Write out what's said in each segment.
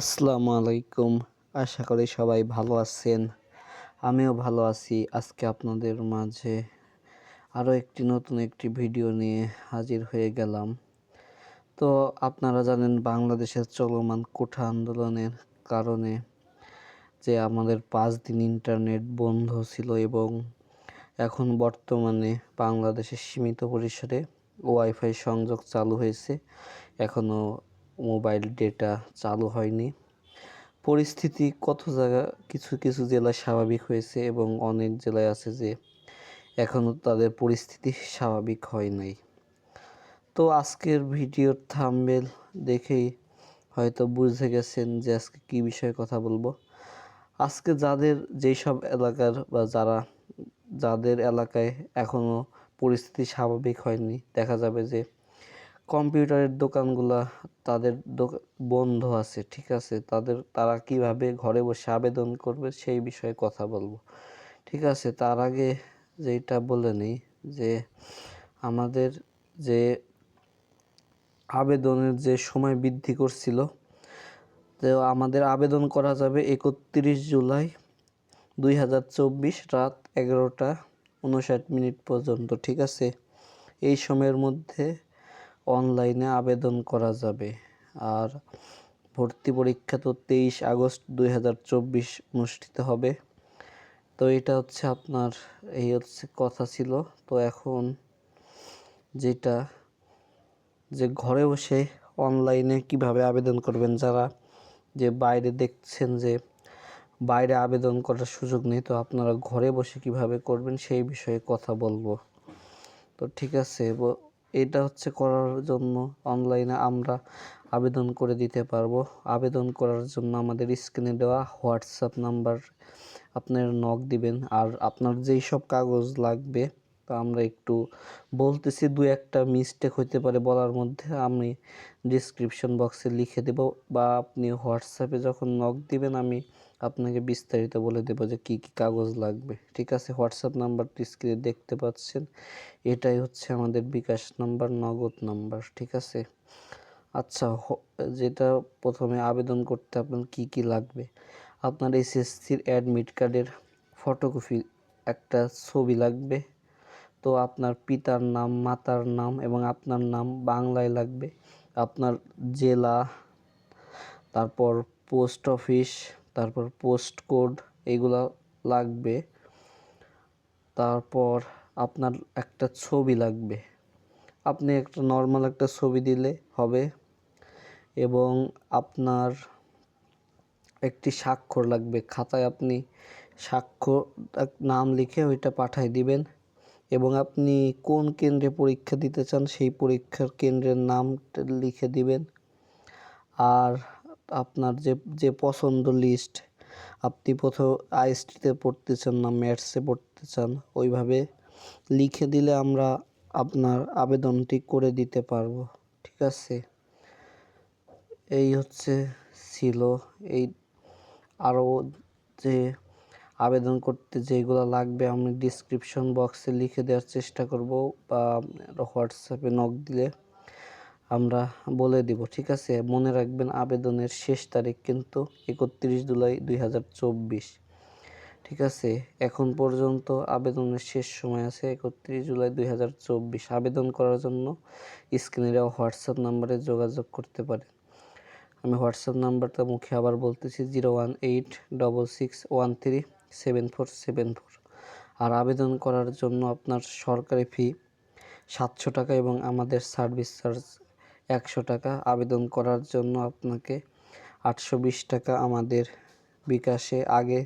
আসসালামু আলাইকুম। আশা করি সবাই ভালো আছেন। আমিও ভালো আছি। আজকে আপনাদের মাঝে আরও একটি নতুন একটি ভিডিও নিয়ে হাজির হয়ে গেলাম। তো আপনারা জানেন, বাংলাদেশের চলমান কোঠা আন্দোলনের কারণে যে আমাদের পাঁচ দিন ইন্টারনেট বন্ধ ছিল এবং এখন বর্তমানে বাংলাদেশের সীমিত পরিসরে ওয়াইফাই সংযোগ চালু হয়েছে এখনও মোবাইল ডেটা চালু হয়নি। পরিস্থিতি কত জায়গা, কিছু কিছু জেলায় স্বাভাবিক হয়েছে এবং অনেক জেলায় আছে যে এখনও তাদের পরিস্থিতি স্বাভাবিক হয় নাই। তো আজকের ভিডিওর থাম্বেল দেখেই হয়তো বুঝে গেছেন যে আজকে কী বিষয়ে কথা বলব। আজকে যাদের যেই সব এলাকার বা যারা, যাদের এলাকায় এখনও পরিস্থিতি স্বাভাবিক হয়নি, দেখা যাবে যে কম্পিউটারের দোকানগুলা তাদের বন্ধ আছে, ঠিক আছে? তাদের, তারা কীভাবে ঘরে বসে আবেদন করবে সেই বিষয়ে কথা বলব। ঠিক আছে? তার আগে যেটা বলে নিই যে আমাদের যে আবেদনের যে সময় বৃদ্ধি করছিল, তো আমাদের আবেদন করা যাবে একত্রিশ জুলাই দুই হাজার চব্বিশ রাত এগারোটা উনষাট মিনিট পর্যন্ত, ঠিক আছে? এই সময়ের মধ্যে অনলাইনে আবেদন করা যাবে। আর ভর্তি পরীক্ষা তো তেইশ আগস্ট দু হাজার চব্বিশ অনুষ্ঠিত হবে। তো এটা হচ্ছে আপনার, এই হচ্ছে কথা ছিল। তো এখন যেটা, যে ঘরে বসে অনলাইনে কীভাবে আবেদন করবেন যারা, যে বাইরে দেখছেন যে বাইরে আবেদন করার সুযোগ নেই, তো আপনারা ঘরে বসে কীভাবে করবেন সেই বিষয়ে কথা বলব। তো ঠিক আছে এটা হচ্ছে করার জন্য অনলাইনে আমরা আবেদন করে দিতে পারব। আবেদন করার জন্য আমাদের স্ক্রিনে দেওয়া হোয়াটসঅ্যাপ নাম্বার আপনার নক দিবেন। আর আপনার যেই সব কাগজ লাগবে আমরা একটু বলতেছি দু একটা মিস্টেক হইতে পারে বলার মধ্যে। আমি ডিসক্রিপশন বক্সে লিখে দেব বা আপনি হোয়াটসঅ্যাপে যখন নক দিবেন, আমি আপনাকে বিস্তারিত বলে দেবো যে কি কি কাগজ লাগবে। ঠিক আছে? হোয়াটসঅ্যাপ নাম্বারটি স্ক্রিনে দেখতে পাচ্ছেন। এটাই হচ্ছে আমাদের বিকাশ নাম্বার, নগদ নাম্বার। ঠিক আছে? আচ্ছা যেটা প্রথমে আবেদন করতে আপনার কি কি লাগবে? আপনার এসএসসির অ্যাডমিট কার্ডের ফটোকপি একটা ছবি লাগবে। তো আপনার পিতার নাম, মাতার নাম এবং আপনার নাম বাংলায় লাগবে। আপনার জেলা, তারপর পোস্ট অফিস, তারপর পোস্ট কোড এগুলো লাগবে। তারপর আপনার একটা ছবি লাগবে। আপনি একটা নর্মাল একটা ছবি দিলে হবে এবং আপনার একটি স্বাক্ষর লাগবে। খাতায় আপনি স্বাক্ষর, নাম লিখে ওইটা পাঠাই দিবেন। এবং আপনি কোন কেন্দ্রে পরীক্ষা দিতে চান, সেই পরীক্ষার কেন্দ্রের নাম লিখে দিবেন। আর আপনার যে যে পছন্দ লিস্ট আপনি প্রথম আইএসটিতে পড়তে চান না ম্যাথসে পড়তে চান, ওইভাবে লিখে দিলে আমরা আপনার আবেদনটি করে দিতে পারব। ঠিক আছে? এই হচ্ছে ছিল এই আরও যে আবেদন করতে যেগুলো লাগবে আমি ডিসক্রিপশন বক্সে লিখে দেওয়ার চেষ্টা করব বা হোয়াটসঅ্যাপে নক দিলে আমরা বলে দিব, ঠিক আছে? মনে রাখবেন আবেদনের শেষ তারিখ কিন্তু একত্রিশ জুলাই দুই হাজার চব্বিশ। ঠিক আছে? এখন পর্যন্ত আবেদনের শেষ সময় আছে একত্রিশ জুলাই দুই হাজার চব্বিশ। আবেদন করার জন্য স্ক্রিনে হোয়াটসঅ্যাপ নাম্বারে যোগাযোগ করতে পারেন। আমি হোয়াটসঅ্যাপ নাম্বারটা মুখে আবার বলতেছি, zero one eight double six one three seven four seven four. আর আবেদন করার জন্য আপনার সরকারি ফি সাতশো টাকা এবং আমাদের সার্ভিস চার্জ একশো টাকা। আবেদন করার জন্য আপনাকে আটশো বিশ টাকা আমাদের বিকাশে আগে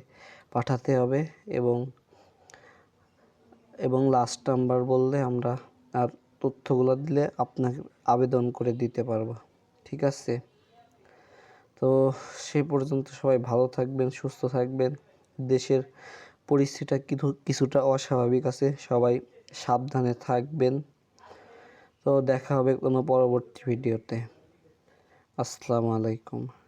পাঠাতে হবে এবং এবং লাস্ট নাম্বার বললে আমরা আর তথ্যগুলো দিলে আপনাকে আবেদন করে দিতে পারব। ঠিক আছে? তো সেই পর্যন্ত সবাই ভালো থাকবেন, সুস্থ থাকবেন। দেশের পরিস্থিতিটা কিছু, কিছুটা অস্বাভাবিক আছে। সবাই সাবধানে থাকবেন। তো দেখা হবে কোনো পরবর্তী ভিডিওতে। আসসালামু আলাইকুম।